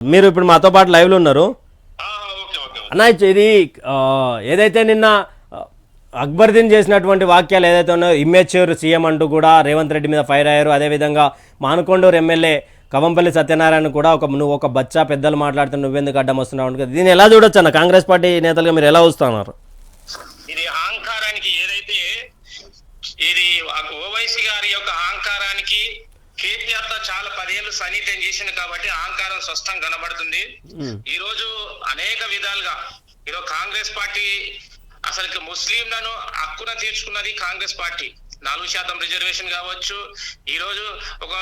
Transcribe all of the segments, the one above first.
మీరు ఇప్పుడు మాతో పాటు లైవ్లో ఉన్నారు. అన్న ఇది ఏదైతే నిన్న అక్బర్దీన్ చేసినటువంటి వాక్యాలు ఏదైతే ఉన్నాయో ఇమ్మెచ్యూర్ సీఎం అంటూ కూడా రేవంత్ రెడ్డి మీద ఫైర్ అయ్యారు. అదేవిధంగా మానుకొండూరు ఎమ్మెల్యే కవంపల్లి సత్యనారాయణ కూడా ఒక నువ్వు ఒక బచ్చా పెద్దలు మాట్లాడుతూ నువ్వెందుకు అడ్డం వస్తున్నావు దీన్ని ఎలా చూడొచ్చు అన్న? కాంగ్రెస్ పార్టీ నేతలుగా మీరు ఎలా వస్తున్నారు? ఇది అహంకారానికి ఏదైతే ఇది ఓవైసీ గారి యొక్క అహంకారానికి కేటీఆర్తో చాలా పదేళ్ళు సన్నిహితం చేసింది కాబట్టి అహంకారం స్పష్టం కనబడుతుంది. ఈ రోజు అనేక విధాలుగా ఈరోజు కాంగ్రెస్ పార్టీ అసలు ముస్లింలను హక్కున తీర్చుకున్నది కాంగ్రెస్ పార్టీ. నాలుగు శాతం రిజర్వేషన్ కావచ్చు. ఈ రోజు ఒక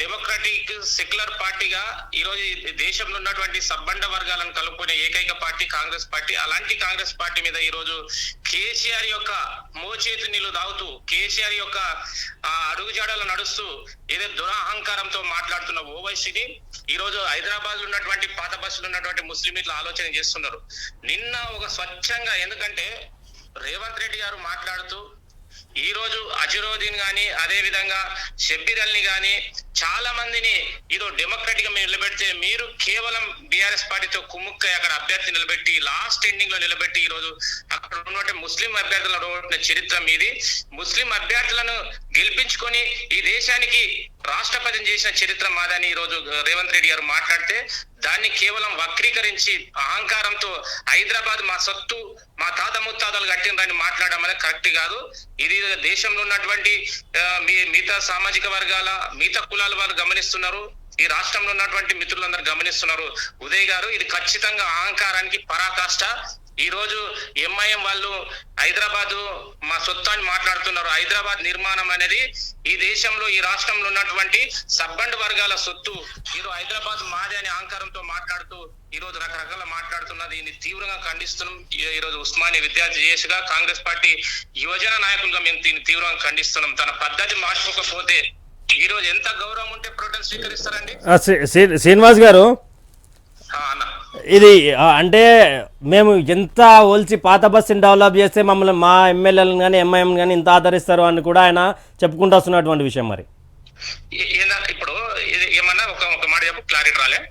డెమోక్రటిక్ సెక్యులర్ పార్టీగా ఈ రోజు దేశంలో ఉన్నటువంటి సబ్బండ వర్గాలను కలుపుకునే ఏకైక పార్టీ కాంగ్రెస్ పార్టీ. అలాంటి కాంగ్రెస్ పార్టీ మీద ఈ రోజు కేసీఆర్ యొక్క మోచేతి నీళ్ళు దాగుతూ కేసీఆర్ యొక్క అడుగుజాడలు నడుస్తూ ఏదో దురహంకారంతో మాట్లాడుతున్న ఓవైసీని ఈ రోజు హైదరాబాద్లో ఉన్నటువంటి పాత బస్సులు ఉన్నటువంటి ముస్లింలు ఆలోచన చేస్తున్నారు. నిన్న ఒక స్వచ్ఛంగా ఎందుకంటే రేవంత్ రెడ్డి గారు మాట్లాడుతూ ఈ రోజు అజరుద్దీన్ గాని అదే విధంగా షబ్బీర్ అల్ని గాని చాలా మందిని ఇదో డెమోక్రటిక్గా నిలబెడితే మీరు కేవలం బీఆర్ఎస్ పార్టీతో కుమ్ముక్కై అక్కడ అభ్యర్థి నిలబెట్టి లాస్ట్ ఎండింగ్లో నిలబెట్టి ఈ రోజు అక్కడ ఉన్నటువంటి ముస్లిం అభ్యర్థులను చరిత్ర మీది. ముస్లిం అభ్యర్థులను గెలిపించుకొని ఈ దేశానికి రాష్ట్రపతిని చేసిన చరిత్ర మాదని ఈ రోజు రేవంత్ రెడ్డి గారు మాట్లాడితే దాన్ని కేవలం వక్రీకరించి అహంకారంతో హైదరాబాద్ మా సొత్తు మా తాత ముత్తాతలు కట్టినరని మాట్లాడడం అనేది కరెక్ట్ కాదు. ఇది దేశంలో ఉన్నటువంటి మీ మిగతా సామాజిక వర్గాల మిగతా కులాల వారు గమనిస్తున్నారు. ఈ రాష్ట్రంలో ఉన్నటువంటి మిత్రులందరూ గమనిస్తున్నారు. ఉదయ్ గారు ఇది ఖచ్చితంగా అహంకారానికి పరాకాష్ట. ఈ రోజు ఎంఐఎం వాళ్ళు హైదరాబాద్ మా సొత్తు అని మాట్లాడుతున్నారు. హైదరాబాద్ నిర్మాణం అనేది ఈ దేశంలో ఈ రాష్ట్రంలో ఉన్నటువంటి సబ్బండ్ వర్గాల సొత్తు. ఈరోజు హైదరాబాద్ మాది అనే అహంకారంతో మాట్లాడుతూ ఈ రోజు రకరకాల మాట్లాడుతున్నది దీన్ని తీవ్రంగా ఖండిస్తున్నాం. ఈ- రోజు ఉస్మానియా విద్యార్థి చేసిగా కాంగ్రెస్ పార్టీ యువజన నాయకులుగా మేము దీన్ని తీవ్రంగా ఖండిస్తున్నాం. తన పద్ధతి మార్చుకోకపోతే ఈ రోజు ఎంత గౌరవం ఉంటే ప్రొటెస్ట్ స్వీకరిస్తారండి? శ్రీనివాస్ గారు. అన్న. ఇది అంటే మేము ఎంత ఓల్చి పాత బస్సుని డెవలప్ చేస్తే మమ్మల్ని మా ఎమ్మెల్యేలను కానీ ఎంఐఎం కానీ ఇంత ఆదరిస్తారు అని కూడా ఆయన చెప్పుకుంటూ వస్తున్నటువంటి విషయం మరి. ఇప్పుడు ఇది ఏమన్నా ఒక ఒక మాట చెప్పు క్లారిటీ రాలే.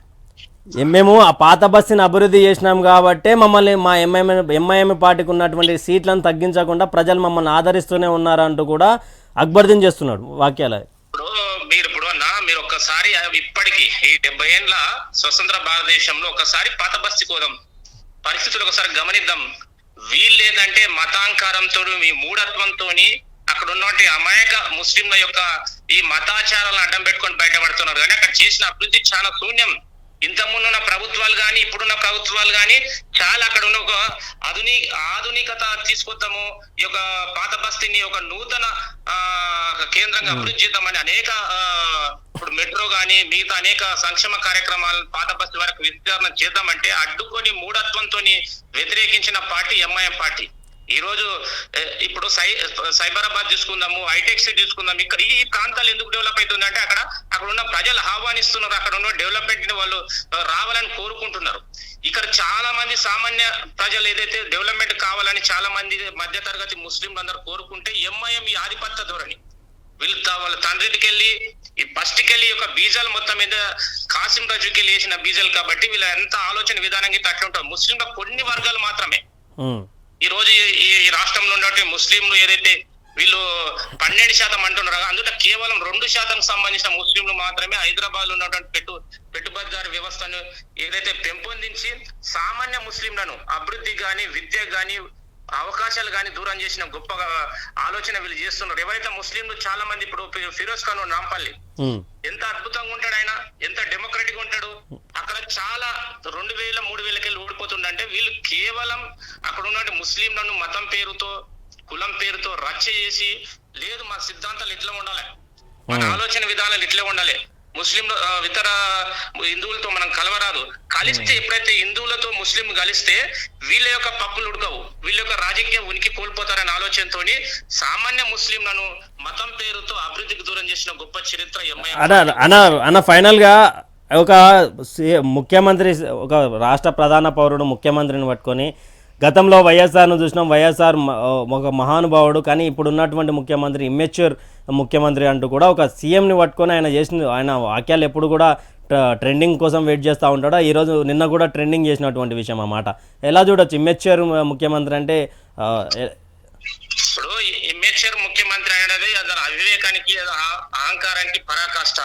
ఏ- మేము ఆ పాత బస్సుని అభివృద్ధి చేసినాం కాబట్టే మమ్మల్ని మా ఎంఐఎం ఎంఐఎం పార్టీకి ఉన్నటువంటి సీట్లను తగ్గించకుండా ప్రజలు మమ్మల్ని ఆదరిస్తూనే ఉన్నారంటూ కూడా అక్బర్దీన్ చేస్తున్నాడు వాక్యాలు. ఇప్పుడు మీరు ఇప్పుడు అన్న మీరు ఒక్కసారి ఇప్పటికి ఈ డెబ్బై ఏండ్ల స్వతంత్ర భారతదేశంలో ఒకసారి పాత బస్తి కోదాం పరిస్థితులు ఒకసారి గమనిద్దాం. వీళ్ళు ఏంటంటే మతాంకారంతో మీ మూఢత్వంతో అక్కడ ఉన్నటువంటి అమాయక ముస్లింల యొక్క ఈ మతాచారాలను అడ్డం పెట్టుకొని బయటపడుతున్నారు. కానీ అక్కడ చేసిన అభివృద్ధి చాలా శూన్యం. ఇంతకుముందు ఉన్న ప్రభుత్వాలు కానీ ఇప్పుడున్న ప్రభుత్వాలు కానీ చాలా అక్కడ ఉన్న ఒక ఆధుని ఆధునికత తీసుకొద్దాము ఈ యొక్క పాత బస్తీని ఒక నూతన ఆ కేంద్రంగా అభివృద్ధి చేద్దామని అనేక ఇప్పుడు మెట్రో గానీ మిగతా అనేక సంక్షేమ కార్యక్రమాలు పాత బస్తీ వరకు విస్తరణ చేద్దామంటే అడ్డుకొని మూఢత్వంతో వ్యతిరేకించిన పార్టీ ఎంఐఎం పార్టీ. ఈ రోజు ఇప్పుడు సై సైబరాబాద్ చూసుకుందాము హైటెక్ సిటీ చూసుకుందాం ఇక్కడ ఈ ప్రాంతాలు ఎందుకు డెవలప్ అవుతుందంటే అక్కడ అక్కడ ఉన్న ప్రజలు ఆహ్వానిస్తున్నారు అక్కడ ఉన్న డెవలప్మెంట్ని వాళ్ళు రావాలని కోరుకుంటున్నారు. ఇక్కడ చాలా మంది సామాన్య ప్రజలు ఏదైతే డెవలప్మెంట్ కావాలని చాలా మంది మధ్య తరగతి ముస్లింలు అందరూ కోరుకుంటే ఎంఐఎం ఈ ఆధిపత్య ధోరణి. వీళ్ళు వాళ్ళ తండ్రికి వెళ్ళి ఈ ఫస్ట్కి వెళ్ళి ఒక బీజాలు మొత్తం మీద కాసిం రజుకి వెళ్ళి వేసిన బీజాలు కాబట్టి వీళ్ళ ఎంత ఆలోచన విధానంగా ఇట్లా అట్లా ఉంటారు. ముస్లింల కొన్ని వర్గాలు మాత్రమే. ఈ రోజు ఈ- రాష్ట్రంలో ఉన్నటువంటి ముస్లింలు ఏదైతే వీళ్ళు పన్నెండు శాతం అంటున్నారు అందులో కేవలం రెండు శాతం సంబంధించిన ముస్లింలు మాత్రమే హైదరాబాద్లో ఉన్నటువంటి పెట్టు పెట్టుబడిదారు వ్యవస్థను ఏదైతే పెంపొందించి సామాన్య ముస్లింలను అభివృద్ధి గాని విద్య గాని అవకాశాలు గాని దూరం చేసిన గొప్ప ఆలోచన వీళ్ళు చేస్తున్నారు. ఎవరైతే ముస్లింలు చాలా మంది ఇప్పుడు ఫిరోజ్ ఖాన్ నాంపల్లి. ఎంత అద్భుతంగా ఉంటాడు ఆయన ఎంత డెమోక్రటిక్ ఉంటాడు. అక్కడ చాలా రెండు వేల మూడు వేలకి వెళ్ళి ఓడిపోతుండంటే వీళ్ళు కేవలం అక్కడ ఉన్న ముస్లింలను మతం పేరుతో కులం పేరుతో రచ్చ చేసి లేదు మా సిద్ధాంతాలు ఇట్లా ఉండాలి. మన ఆలోచన విధానాలు ఇట్లే ఉండాలి. ముస్లింలు ఆ, ఇతర హిందువులతో మనం కలవరాదు. కలిస్తే ఎప్పుడైతే హిందువులతో ముస్లిం కలిస్తే వీళ్ళ యొక్క పప్పులు ఉడకవు. వీళ్ళ యొక్క రాజకీయ ఉనికి కోల్పోతారనే ఆలోచనతోని సామాన్య ముస్లింలను మతం పేరుతో అభివృద్ధికి దూరం చేసిన గొప్ప చరిత్ర అన్న అన్న అన్న ఫైనల్గా ఒక ముఖ్యమంత్రి ఒక రాష్ట్ర ప్రధాన పౌరుడు ముఖ్యమంత్రిని పట్టుకొని గతంలో వైఎస్ఆర్ను చూసినాం. వైఎస్ఆర్ ఒక మహానుభావుడు. కానీ ఇప్పుడు ఉన్నటువంటి ముఖ్యమంత్రి ఇమ్మెచ్యూర్ ముఖ్యమంత్రి అంటూ కూడా ఒక సీఎంని పట్టుకొని ఆయన చేసిన ఆయన వాక్యాలు ఎప్పుడు కూడా ట్రెండింగ్ కోసం వెయిట్ చేస్తూ ఉంటాడో? ఈరోజు నిన్న కూడా ట్రెండింగ్ చేసినటువంటి విషయం అన్నమాట ఎలా చూడొచ్చు? ఇమ్మెచ్యూర్ ముఖ్యమంత్రి అంటే ఇప్పుడు ఇమ్మెచ్యూర్ ఆ- అహంకారానికి పరాకాష్ట.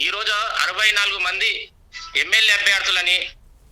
ఈ రోజు అరవై నాలుగు మంది ఎమ్మెల్యే అభ్యర్థులని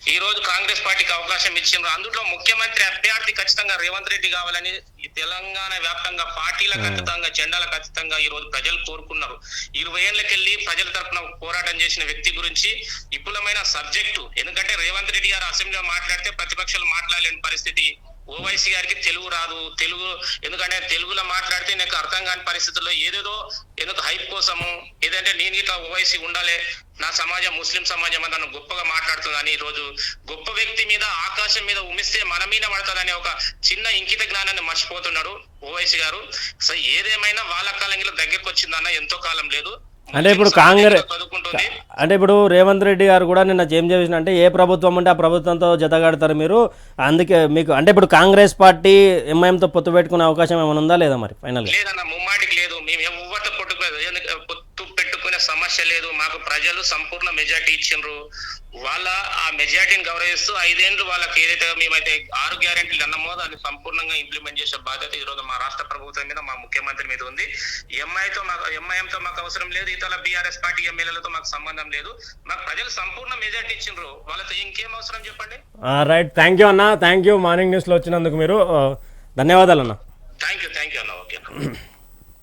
ఈ రోజు కాంగ్రెస్ పార్టీకి అవకాశం ఇచ్చిండ్రు. అందులో ముఖ్యమంత్రి అభ్యర్థి ఖచ్చితంగా రేవంత్ రెడ్డి కావాలని ఈ తెలంగాణ వ్యాప్తంగా పార్టీలకు ఖచ్చితంగా జెండాలకు ఖచ్చితంగా ఈ రోజు ప్రజలు కోరుకున్నారు. ఇరవై ఏళ్ళకెళ్ళి ప్రజల తరపున పోరాటం చేసిన వ్యక్తి గురించి విపులమైన సబ్జెక్టు. ఎందుకంటే రేవంత్ రెడ్డి గారు అసెంబ్లీలో మాట్లాడితే ప్రతిపక్షాలు మాట్లాడలేని పరిస్థితి. ఓవైసీ గారికి తెలుగు రాదు. తెలుగు ఎందుకంటే తెలుగులో మాట్లాడితే నాకు అర్థం కాని పరిస్థితుల్లో ఏదేదో ఎందుకు హైప్ కోసము ఏదంటే నేను ఇట్లా ఓవైసీ ఉండాలి నా సమాజం ముస్లిం సమాజం అని నన్ను గొప్పగా మాట్లాడుతుందని ఈ రోజు గొప్ప వ్యక్తి మీద ఆకాశం మీద ఉమిస్తే మన మీద పడతాడనే ఒక చిన్న ఇంకిత జ్ఞానాన్ని మర్చిపోతున్నాడు ఓవైసీ గారు. సో ఏదేమైనా వాళ్ళ కాలంలో దగ్గరకు వచ్చిందన్న ఎంతో కాలం లేదు. అంటే ఇప్పుడు కాంగ్రెస్ అంటే ఇప్పుడు రేవంత్ రెడ్డి గారు కూడా నిన్న ఏం చేసిన అంటే ఏ ప్రభుత్వం ఉంటే ఆ ప్రభుత్వంతో జతగాడతారు మీరు. అందుకే మీకు అంటే ఇప్పుడు కాంగ్రెస్ పార్టీ ఎంఐఎంతో పొత్తు పెట్టుకునే అవకాశం ఏమైనా ఉందా లేదా మరి ముమ్మాటికి లేదు. సమస్య లేదు. మాకు ప్రజలు సంపూర్ణ మెజార్టీ ఇచ్చిండ్రు. వాళ్ళ ఆ మెజార్టీని గౌరవిస్తూ ఐదేండ్లు వాళ్ళకి ఏదైతే మేమైతే ఆరు గ్యారెంటీలు అన్నామో దాన్ని సంపూర్ణంగా ఇంప్లిమెంట్ చేసే బాధ్యత ఈ రోజు మా రాష్ట్ర ప్రభుత్వం మీద మా ముఖ్యమంత్రి మీద ఉంది. ఎంఐతో మాకు ఎంఐఎంతో మాకు అవసరం లేదు. ఇతర బీఆర్ఎస్ పార్టీ ఎమ్మెల్యేలతో మాకు సంబంధం లేదు. మాకు ప్రజలు సంపూర్ణ మెజార్టీ ఇచ్చిండ్రు. వాళ్ళతో ఇంకేం అవసరం చెప్పండి? రైట్. థ్యాంక్ యూ అన్న. థ్యాంక్ యూ మార్నింగ్ న్యూస్లో వచ్చినందుకు మీరు. ధన్యవాదాలు అన్న. థ్యాంక్ యూ థ్యాంక్ యూ అన్న. ఓకే